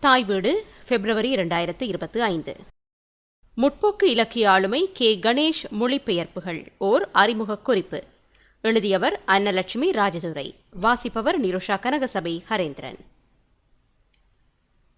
தாய் வீடு பிப்ரவரி இரண்டாயிரத்து இருபத்தி ஐந்து. முற்போக்கு இலக்கிய ஆளுமை கே. கணேஷ் மொழிபெயர்ப்புகள் ஓர் அறிமுக குறிப்பு. எழுதியவர் அன்னலட்சுமி ராஜதுரை. வாசிப்பவர் நிருஷா கனகசபை ஹரேந்திரன்.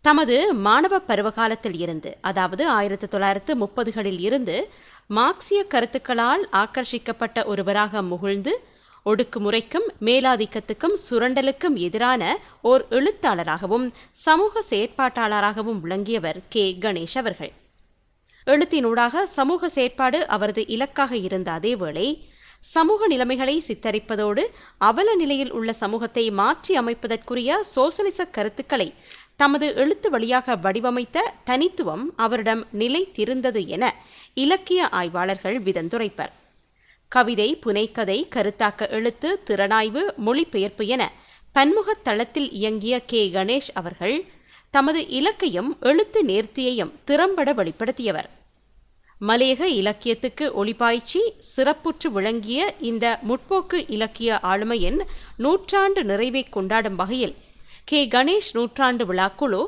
தமது மாணவ பருவகாலத்தில் இருந்து அதாவது ஆயிரத்தி தொள்ளாயிரத்து முப்பதுகளில் இருந்து மார்க்சிய கருத்துக்களால் ஆக்கர்ஷிக்கப்பட்ட ஒருவராக முகிழ்ந்து ஒடுக்குமுறைக்கும் மேலாதிக்கத்துக்கும் சுரண்டலுக்கும் எதிரான ஓர் எழுத்தாளராகவும் சமூக செயற்பாட்டாளராகவும் விளங்கியவர் கே. கணேஷ் அவர்கள். எழுத்தினூடாக சமூக செயற்பாடு அவரது இலக்காக இருந்த அதேவேளை சமூக நிலைமைகளை சித்தரிப்பதோடு அவல நிலையில் உள்ள சமூகத்தை மாற்றி அமைப்பதற்குரிய சோசலிச கருத்துக்களை தமது எழுத்து வழியாக வடிவமைத்த தனித்துவம் அவரிடம் நிலைத்திருந்தது என இலக்கிய ஆய்வாளர்கள் விதந்துரைப்பர். கவிதை புனைக்கதை கருத்தாக்க எழுத்து திறனாய்வு மொழிபெயர்ப்பு என பன்முகத் தளத்தில் இயங்கிய கே. கணேஷ் அவர்கள் தமது இலக்கையும் எழுத்து நேர்த்தியையும் திறம்பட வெளிப்படுத்தியவர். மலையக இலக்கியத்துக்கு ஒளிபாய்ச்சி சிறப்புற்று விளங்கிய இந்த முற்போக்கு இலக்கிய ஆளுமையின் நூற்றாண்டு நிறைவை கொண்டாடும் வகையில் கே. கணேஷ் நூற்றாண்டு விழாக்குழு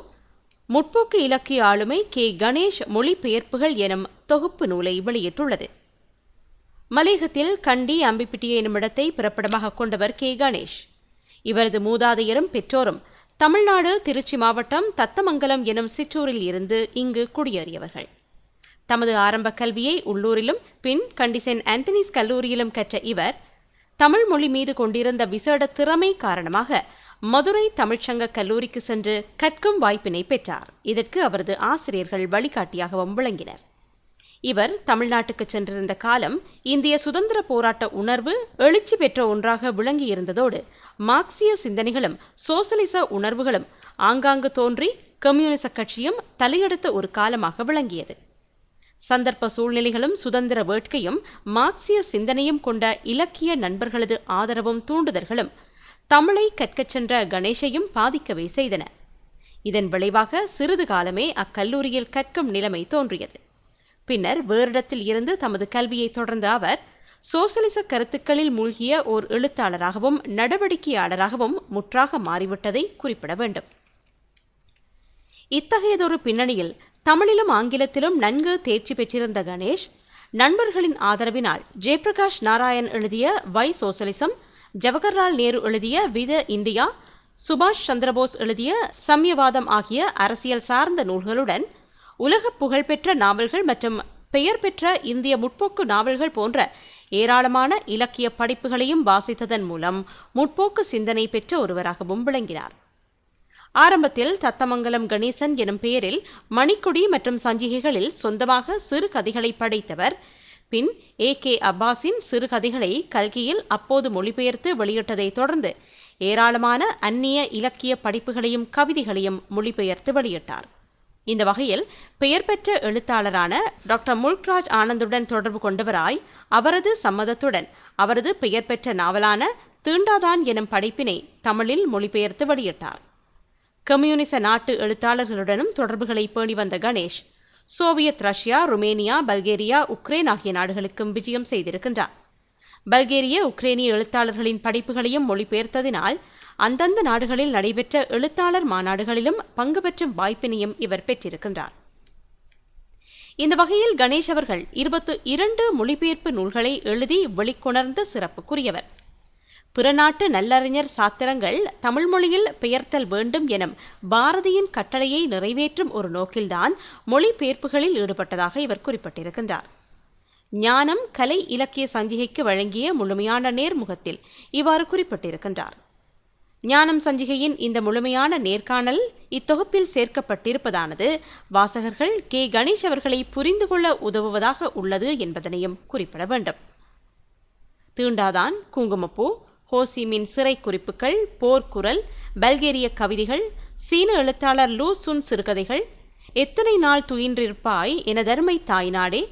முற்போக்கு இலக்கிய ஆளுமை கே. கணேஷ் மொழிபெயர்ப்புகள் எனும் தொகுப்பு நூலை வெளியிட்டுள்ளது. மலையகத்தில் கண்டி அம்பிப்பிட்டி எனும் இடத்தை பிறப்பிடமாக கொண்டவர் கே. கணேஷ். இவரது மூதாதையரும் பெற்றோரும் தமிழ்நாடு திருச்சி மாவட்டம் தத்தமங்கலம் எனும் சிற்றூரில் இருந்து இங்கு குடியேறியவர்கள். தமது ஆரம்ப கல்வியை உள்ளூரிலும் பின் கண்டி சென்ட் கல்லூரியிலும் கற்ற இவர் தமிழ் மொழி மீது கொண்டிருந்த விசேட திறமை காரணமாக மதுரை தமிழ்ச்சங்க கல்லூரிக்கு சென்று கற்கும் வாய்ப்பினை பெற்றார். இதற்கு அவரது ஆசிரியர்கள் வழிகாட்டியாகவும் விளங்கினர். இவர் தமிழ்நாட்டுக்கு சென்றிருந்த காலம் இந்திய சுதந்திர போராட்ட உணர்வு எழுச்சி பெற்ற ஒன்றாக விளங்கியிருந்ததோடு மார்க்சிய சிந்தனைகளும் சோசலிச உணர்வுகளும் ஆங்காங்கு தோன்றி கம்யூனிச கட்சியும் தலையெடுத்த ஒரு காலமாக விளங்கியது. சந்தர்ப்ப சூழ்நிலைகளும் சுதந்திர வேட்கையும் மார்க்சிய சிந்தனையும் கொண்ட இலக்கிய நண்பர்களது ஆதரவும் தூண்டுதல்களும் தமிழை கற்கச் சென்ற கணேஷையும் பாதிக்கவே செய்தன. இதன் விளைவாக சிறிது காலமே அக்கல்லூரியில் கற்கும் நிலைமை தோன்றியது. பின்னர் வேறிடத்தில் இருந்து தமது கல்வியை தொடர்ந்த அவர் சோசலிச கருத்துக்களில் மூழ்கிய ஓர் எழுத்தாளராகவும் நடவடிக்கையாளராகவும் முற்றாக மாறிவிட்டதை குறிப்பிட வேண்டும். இத்தகையதொரு பின்னணியில் தமிழிலும் ஆங்கிலத்திலும் நன்கு தேர்ச்சி பெற்றிருந்த கணேஷ் நண்பர்களின் ஆதரவினால் ஜெயபிரகாஷ் நாராயண் எழுதிய வை சோசலிசம் ஜவஹர்லால் நேரு எழுதிய வித இந்தியா சுபாஷ் சந்திரபோஸ் எழுதிய சம்யவாதம் ஆகிய அரசியல் சார்ந்த நூல்களுடன் உலக புகழ்பெற்ற நாவல்கள் மற்றும் பெயர் பெற்ற இந்திய முற்போக்கு நாவல்கள் போன்ற ஏராளமான இலக்கிய படைப்புகளையும் வாசித்ததன் மூலம் முற்போக்கு சிந்தனை பெற்ற ஒருவராகவும் விளங்கினார். ஆரம்பத்தில் தத்தமங்கலம் கணேசன் எனும் பெயரில் மணிக்குடி மற்றும் சஞ்சிகைகளில் சொந்தமாக சிறு கதைகளை படைத்தவர். பின் ஏ. கே. அப்பாஸின் சிறுகதைகளை கல்கியில் அப்போது மொழிபெயர்த்து வெளியிட்டதைத் தொடர்ந்து ஏராளமான அந்நிய இலக்கிய படிப்புகளையும் கவிதைகளையும் மொழிபெயர்த்து வெளியிட்டார். இந்த வகையில் பெயர் பெற்ற எழுத்தாளரான டாக்டர் முல்க்ராஜ் ஆனந்துடன் தொடர்பு கொண்டவராய் அவரது சம்மதத்துடன் அவரது பெயர் பெற்ற நாவலான தீண்டாதான் எனும் படைப்பினை தமிழில் மொழிபெயர்த்து வெளியிட்டார். கம்யூனிச நாட்டு எழுத்தாளர்களுடனும் தொடர்புகளை பேணி வந்த Ganesh Soviet Russia Romania Bulgaria Ukraine ஆகிய நாடுகளுக்கும் விஜயம் செய்திருக்கின்றார். பல்கேரிய உக்ரைனிய எழுத்தாளர்களின் படைப்புகளையும் மொழிபெயர்த்ததினால் அந்தந்த நாடுகளில் நடைபெற்ற எழுத்தாளர் மாநாடுகளிலும் பங்கு பெற்றும் வாய்ப்பினையும் இவர் பெற்றிருக்கின்றார். இந்த வகையில் கணேஷ் அவர்கள் இருபத்து இரண்டு மொழிபெயர்ப்பு நூல்களை எழுதி வெளிக்கொணர்ந்த சிறப்புக்குரியவர். பிறநாட்டு நல்லறிஞர் சாத்திரங்கள் தமிழ் மொழியில் பெயர்த்தல் வேண்டும் எனும் பாரதியின் கட்டளையை நிறைவேற்றும் ஒரு நோக்கில்தான் மொழிபெயர்ப்புகளில் ஈடுபட்டதாக இவர் குறிப்பிட்டிருக்கின்றார். ஞானம் கலை இலக்கிய சஞ்சிகைக்கு வழங்கிய முழுமையான நேர்முகத்தில் இவ்வாறு குறிப்பிட்டிருக்கின்றார். ஞானம் சஞ்சிகையின் இந்த முழுமையான நேர்காணல் இத்தொகுப்பில் சேர்க்கப்பட்டிருப்பதானது. வாசகர்கள் கே. கணேஷ் அவர்களை புரிந்து கொள்ள உதவுவதாக உள்ளது என்பதனையும் குறிப்பிட வேண்டும். தீண்டாதான் குங்குமப்பூ ஹோசிமின் சிறை குறிப்புகள் போர்க்குரல் பல்கேரிய கவிதைகள் சீன எழுத்தாளர் லூ சுன் சிறுகதைகள் எத்தனை நாள் துயின்றிருப்பாய் என தருமை தாய்நாடே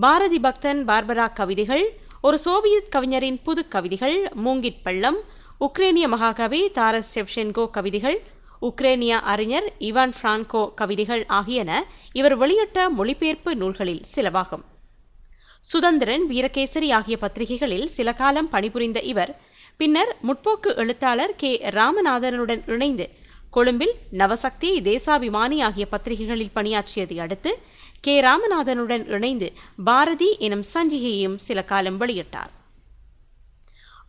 பாரதி பக்தன் பார்பரா கவிதைகள் ஒரு சோவியத் கவிஞரின் புது கவிதைகள் மூங்கிட் பள்ளம் உக்ரேனிய மகாகவி தாரஸ் செவ்ஷென்கோ கவிதைகள் உக்ரேனிய அறிஞர் இவான் பிரான்கோ கவிதைகள் ஆகியன இவர் வெளியிட்ட மொழிபெயர்ப்பு நூல்களில் சிலவாகும். சுதந்திரன் வீரகேசரி ஆகிய பத்திரிகைகளில் சில காலம் பணிபுரிந்த இவர் பின்னர் முற்போக்கு எழுத்தாளர் கே. ராமநாதனுடன் இணைந்து கொழும்பில் நவசக்தி தேசாபிமானி ஆகிய பத்திரிகைகளில் பணியாற்றியதை அடுத்து கே. ராமநாதனுடன் இணைந்து பாரதி எனும் சஞ்சிகையையும் சில காலம் வெளியிட்டார்.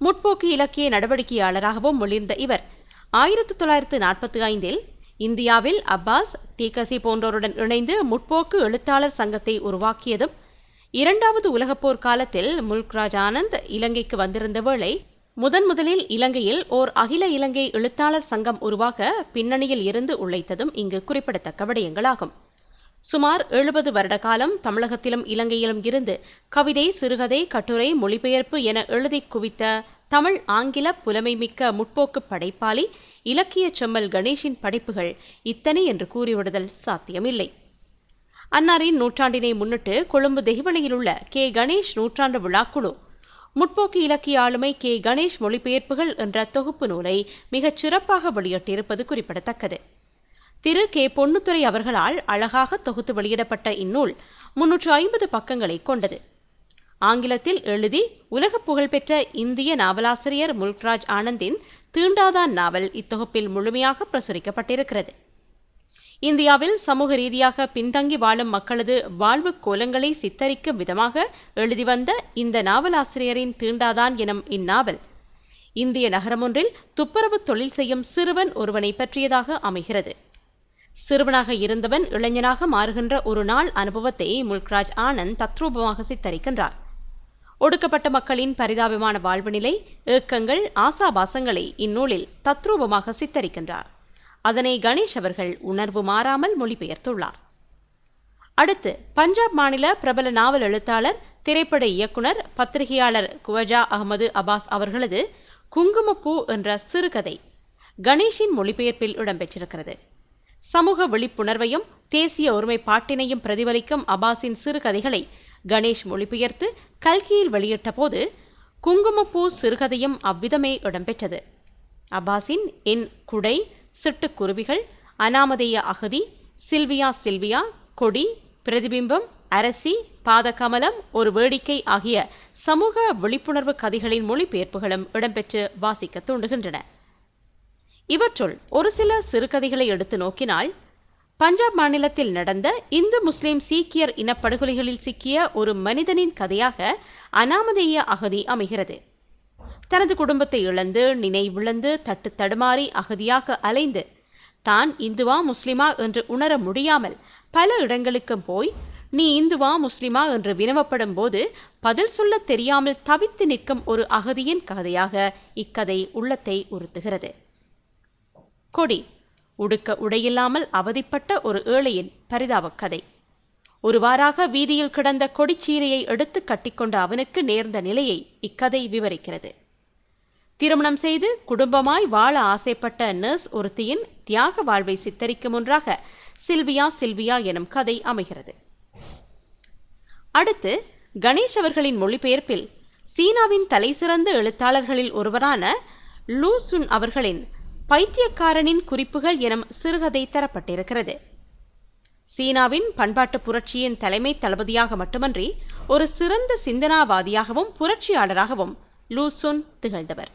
முற்போக்கு இலக்கிய நடவடிக்கையாளராகவும் ஒளிர்ந்த இவர். ஆயிரத்தி தொள்ளாயிரத்து நாற்பத்தி ஐந்தில் இந்தியாவில் அப்பாஸ் டீகசி போன்றோருடன் இணைந்து முற்போக்கு எழுத்தாளர் சங்கத்தை உருவாக்கியதும் இரண்டாவது உலகப்போர் காலத்தில் முல்க்ராஜ் ஆனந்த் இலங்கைக்கு வந்திருந்த வேளை முதன் முதலில் இலங்கையில் ஓர் அகில இலங்கை எழுத்தாளர் சங்கம் உருவாக பின்னணியில் இருந்து உழைத்ததும் இங்கு குறிப்பிடத்தக்க விடயங்களாகும். சுமார் எழுபது வருட காலம் தமிழகத்திலும் இலங்கையிலும் இருந்து கவிதை சிறுகதை கட்டுரை மொழிபெயர்ப்பு என எழுதி குவித்த தமிழ் ஆங்கில புலமைமிக்க முற்போக்கு படைப்பாளி இலக்கிய செம்மல் கணேஷின் படைப்புகள் இத்தனை என்று கூறிவிடுதல் சாத்தியமில்லை. அன்னாரின் நூற்றாண்டினை முன்னிட்டு கொழும்பு தெஹிவளையில் உள்ள கே. கணேஷ் நூற்றாண்டு விழாக்குழு முற்போக்கு இலக்கிய ஆளுமை கே. கணேஷ் மொழிபெயர்ப்புகள் என்ற தொகுப்பு நூலை மிகச் சிறப்பாக வெளியிட்டிருப்பது குறிப்பிடத்தக்கது. திரு. கே. பொன்னுத்துறை அவர்களால் அழகாக தொகுத்து வெளியிடப்பட்ட இந்நூல் முன்னூற்று ஐம்பது பக்கங்களை கொண்டது. ஆங்கிலத்தில் எழுதி உலக புகழ்பெற்ற இந்திய நாவலாசிரியர் முல்க்ராஜ் ஆனந்தின் தீண்டாதான் நாவல் இத்தொகுப்பில் முழுமையாக பிரசுரிக்கப்பட்டிருக்கிறது. இந்தியாவில் சமூக ரீதியாக பின்தங்கி வாழும் மக்களது வாழ்வு கோலங்களை சித்தரிக்கும் விதமாக எழுதி வந்த இந்த நாவலாசிரியரின் தீண்டாதான் எனும் இந்நாவல் இந்திய நகரமொன்றில் துப்புரவு தொழில் செய்யும் சிறுவன் ஒருவனை பற்றியதாக அமைகிறது. சிறுவனாக இருந்தவன் இளைஞனாக மாறுகின்ற ஒரு நாள் அனுபவத்தை முல்க்ராஜ் ஆனந்த் தத்ரூபமாக சித்தரிக்கின்றார். ஒடுக்கப்பட்ட மக்களின் பரிதாபமான வாழ்வு நிலை ஏக்கங்கள் ஆசாபாசங்களை இந்நூலில் தத்ரூபமாக சித்தரிக்கின்றார். அதனை கணேஷ் அவர்கள் உணர்வு மாறாமல் மொழிபெயர்த்துள்ளார். அடுத்து பஞ்சாப் மாநில பிரபல நாவல் எழுத்தாளர் திரைப்பட இயக்குனர் பத்திரிகையாளர் குவஜா அகமது அபாஸ் அவர்களது குங்குமப்பூ என்ற சிறுகதை கணேஷின் மொழிபெயர்ப்பில் இடம்பெற்றிருக்கிறது. சமூக விழிப்புணர்வையும் தேசிய ஒருமைப்பாட்டினையும் பிரதிபலிக்கும் அபாஸின் சிறுகதைகளை கணேஷ் மொழிபெயர்த்து கல்கியில் வெளியிட்ட போது குங்குமப்பூ சிறுகதையும் அவ்விதமே இடம்பெற்றது. அபாஸின் என் குடை சிட்டுக்குருவிகள் அனாமதேய அகதி சில்வியா சில்வியா கொடி பிரதிபிம்பம் அரசி பாதகமலம் ஒரு வேடிக்கை ஆகிய சமூக விழிப்புணர்வு கதைகளின் மொழிபெயர்ப்புகளும் இடம்பெற்று வாசிக்க தூண்டுகின்றன. இவற்றுள் ஒரு சில சிறுகதைகளை எடுத்து நோக்கினால் பஞ்சாப் மாநிலத்தில் நடந்த இந்து முஸ்லிம் சீக்கியர் இனப்படுகொலைகளில் சிக்கிய ஒரு மனிதனின் கதையாக அனாமதேய அகதி அமைகிறது. தனது குடும்பத்தை இழந்து நினைவிழந்து தட்டு தடுமாறி அகதியாக அலைந்து தான் இந்துவா முஸ்லிமா? என்று உணர முடியாமல் பல இடங்களுக்கும் போய் நீ இந்துவா முஸ்லிமா? என்று வினவப்படும் போது பதில் சொல்ல தெரியாமல் தவித்து நிற்கும் ஒரு அகதியின் கதையாக இக்கதை உள்ளத்தை உறுத்துகிறது. கொடி. உடுக்க உடையில்லாமல் அவதிப்பட்ட ஒரு ஏழையின் பரிதாபக் கதை ஒருவாறாக வீதியில் கிடந்த கொடிச்சீரையை எடுத்து கட்டிக்கொண்ட அவனுக்கு நேர்ந்த நிலையை இக்கதை விவரிக்கிறது. திருமணம் செய்து குடும்பமாய் வாழ ஆசைப்பட்ட நர்ஸ் ஒருத்தியின் தியாக வாழ்வை சித்தரிக்கும் ஒன்றாக சில்வியா சில்வியா எனும் கதை அமைகிறது. அடுத்து கணேஷ் அவர்களின் மொழிபெயர்ப்பில் சீனாவின் தலைசிறந்த எழுத்தாளர்களில் ஒருவரான லூசுன் அவர்களின் பைத்தியக்காரனின் குறிப்புகள் எனும் சிறுகதை தரப்பட்டிருக்கிறது. சீனாவின் பண்பாட்டு புரட்சியின் தலைமை தளபதியாக மட்டுமன்றி ஒரு சிறந்த சிந்தனாவாதியாகவும் புரட்சியாளராகவும் லூசுன் திகழ்ந்தவர்.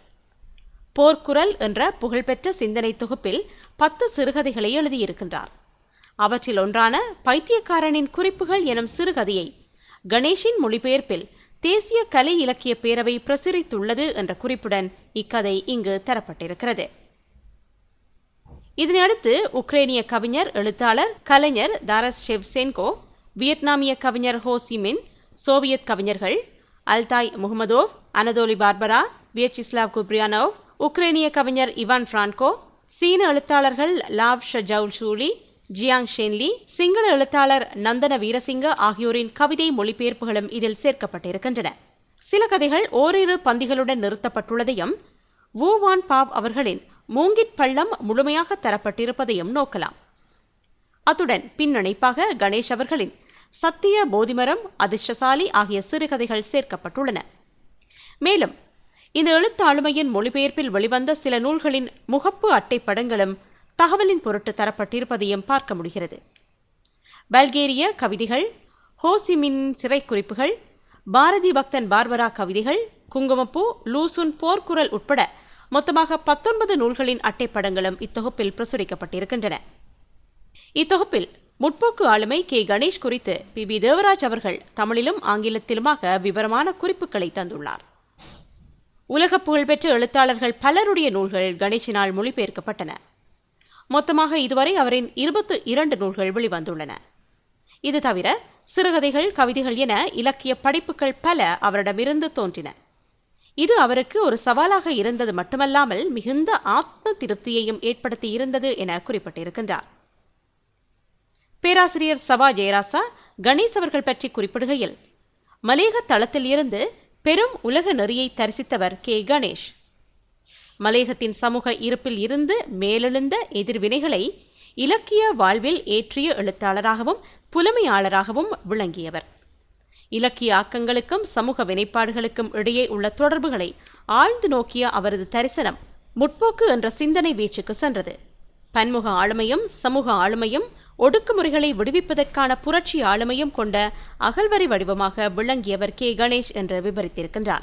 போர்க்குரல் என்ற புகழ்பெற்ற சிந்தனை தொகுப்பில் பத்து சிறுகதைகளை எழுதியிருக்கின்றார். அவற்றில் ஒன்றான பைத்தியக்காரனின் குறிப்புகள் எனும் சிறுகதையை கணேஷின் மொழிபெயர்ப்பில் தேசிய கலை இலக்கிய பேரவை பிரசுரித்துள்ளது என்ற குறிப்புடன் இக்கதை இங்கு தரப்பட்டிருக்கிறது. இதனையடுத்து உக்ரைனிய கவிஞர் எழுத்தாளர் கலைஞர் தாரஸ் ஷெவ்சென்கோ வியட்நாமிய கவிஞர் ஹோ சிமின் சோவியத் கவிஞர்கள் Altai Mukhamedov Anatoly Barbara Vyacheslav Kupriyanov உக்ரைனிய கவிஞர் இவான் பிரான்கோ சீன எழுத்தாளர்கள் லாவ் ஷஜவுல் ஷூலி ஜியாங் ஷென்லி சிங்கள எழுத்தாளர் நந்தன வீரசிங்க ஆகியோரின் கவிதை மொழிபெயர்ப்புகளும் இதில் சேர்க்கப்பட்டிருக்கின்றன. சில கதைகள் ஓரிரு பந்திகளுடன் நிறுத்தப்பட்டுள்ளதையும் வூவான் பாவ் அவர்களின் மூங்கிற் பள்ளம் முழுமையாக தரப்பட்டிருப்பதையும் நோக்கலாம். அத்துடன் பின்னணைப்பாக கணேஷ் அவர்களின் சத்திய போதிமரம் அதிர்ஷ்டசாலி ஆகிய சிறுகதைகள் சேர்க்கப்பட்டுள்ளன. மேலும் இந்த எழுத்தாளுமையின் மொழிபெயர்ப்பில் வெளிவந்த சில நூல்களின் முகப்பு அட்டை படங்களும் தகவலின் பொருட்டு தரப்பட்டிருப்பதையும் பார்க்க முடிகிறது. பல்கேரிய கவிதைகள் ஹோசிமின் சிறை குறிப்புகள் பாரதி பக்தன் பார்வரா கவிதைகள் குங்குமப்பூ லூசுன் போர்க்குரல் உட்பட மொத்தமாக பத்தொன்பது நூல்களின் அட்டைப்படங்களும் இத்தொகுப்பில் பிரசுரிக்கப்பட்டிருக்கின்றன. இத்தொகுப்பில் முற்போக்கு ஆளுமை கே. கணேஷ் குறித்து பி. பி தேவராஜ் அவர்கள் தமிழிலும் ஆங்கிலத்திலுமாக விவரமான குறிப்புகளை தந்துள்ளார். உலக புகழ்பெற்ற எழுத்தாளர்கள் பலருடைய நூல்கள் கணேஷினால் மொழிபெயர்க்கப்பட்டன. மொத்தமாக இதுவரை அவரின் இருபத்து இரண்டு நூல்கள் வெளிவந்துள்ளன. இது தவிர சிறுகதைகள் கவிதைகள் என இலக்கிய படைப்புகள் பல அவரிடமிருந்து தோன்றின. இது அவருக்கு ஒரு சவாலாக இருந்தது மட்டுமல்லாமல் மிகுந்த ஆத்ம திருப்தியையும் ஏற்படுத்தி இருந்தது என குறிப்பிட்டிருக்கின்றார். பேராசிரியர் சவா ஜெயராசா கணேஷ் அவர்கள் பற்றி குறிப்பிடுகையில் மலேக தளத்தில் இருந்து பெரும் உலக நெறியை தரிசித்தவர் கே. கணேஷ். மலேகத்தின் சமூக இருப்பில் இருந்து மேலெழுந்த எதிர்வினைகளை இலக்கிய வாழ்வில் ஏற்றிய எழுத்தாளராகவும் புலமையாளராகவும் விளங்கியவர். இலக்கிய ஆக்கங்களுக்கும் சமூக வினைப்பாடுகளுக்கும் இடையே உள்ள தொடர்புகளை ஆழ்ந்து நோக்கிய அவரது தரிசனம் முற்போக்கு என்ற சிந்தனை வீச்சுக்கு சென்றது. பன்முக ஆளுமையும் சமூக ஆளுமையும் ஒடுக்குமுறைகளை விடுவிப்பதற்கான புரட்சி ஆளுமையும் கொண்ட அகல்வரி வடிவமாக விளங்கியவர் கே. கணேஷ் என்று விவரித்திருக்கின்றார்.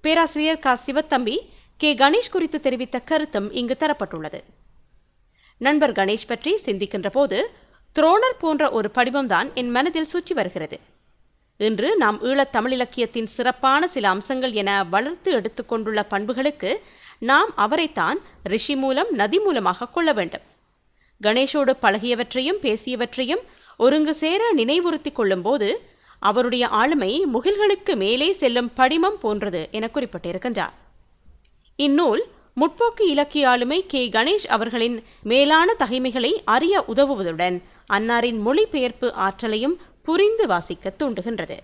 பேராசிரியர் க. சிவத்தம்பி கே. கணேஷ் குறித்து தெரிவித்த கருத்தும் இங்கு தரப்பட்டுள்ளது. நண்பர் கணேஷ் பற்றி சிந்திக்கின்ற போது துரோணர் போன்ற ஒரு படிவம்தான் என் மனதில் சுற்றி வருகிறது. இன்று நாம் ஈழத் தமிழிலக்கியத்தின் சிறப்பான சில அம்சங்கள் என வளர்த்து எடுத்துக்கொண்டுள்ள பண்புகளுக்கு நாம் அவரைத்தான் ரிஷி மூலம் நதி மூலமாக கொள்ள வேண்டும். கணேஷோடு பழகியவற்றையும் பேசியவற்றையும் ஒருங்கு சேர நினைவுறுத்தி கொள்ளும்போது அவருடைய ஆளுமை முகில்களுக்கு மேலே செல்லும் படிமம் போன்றது என குறிப்பிட்டிருக்கின்றார். இந்நூல் முற்போக்கு இலக்கிய ஆளுமை கே. கணேஷ் அவர்களின் மேலான தகைமைகளை அறிய உதவுவதுடன் அன்னாரின் மொழிபெயர்ப்பு ஆற்றலையும் புரிந்து வாசிக்க தூண்டுகின்றது.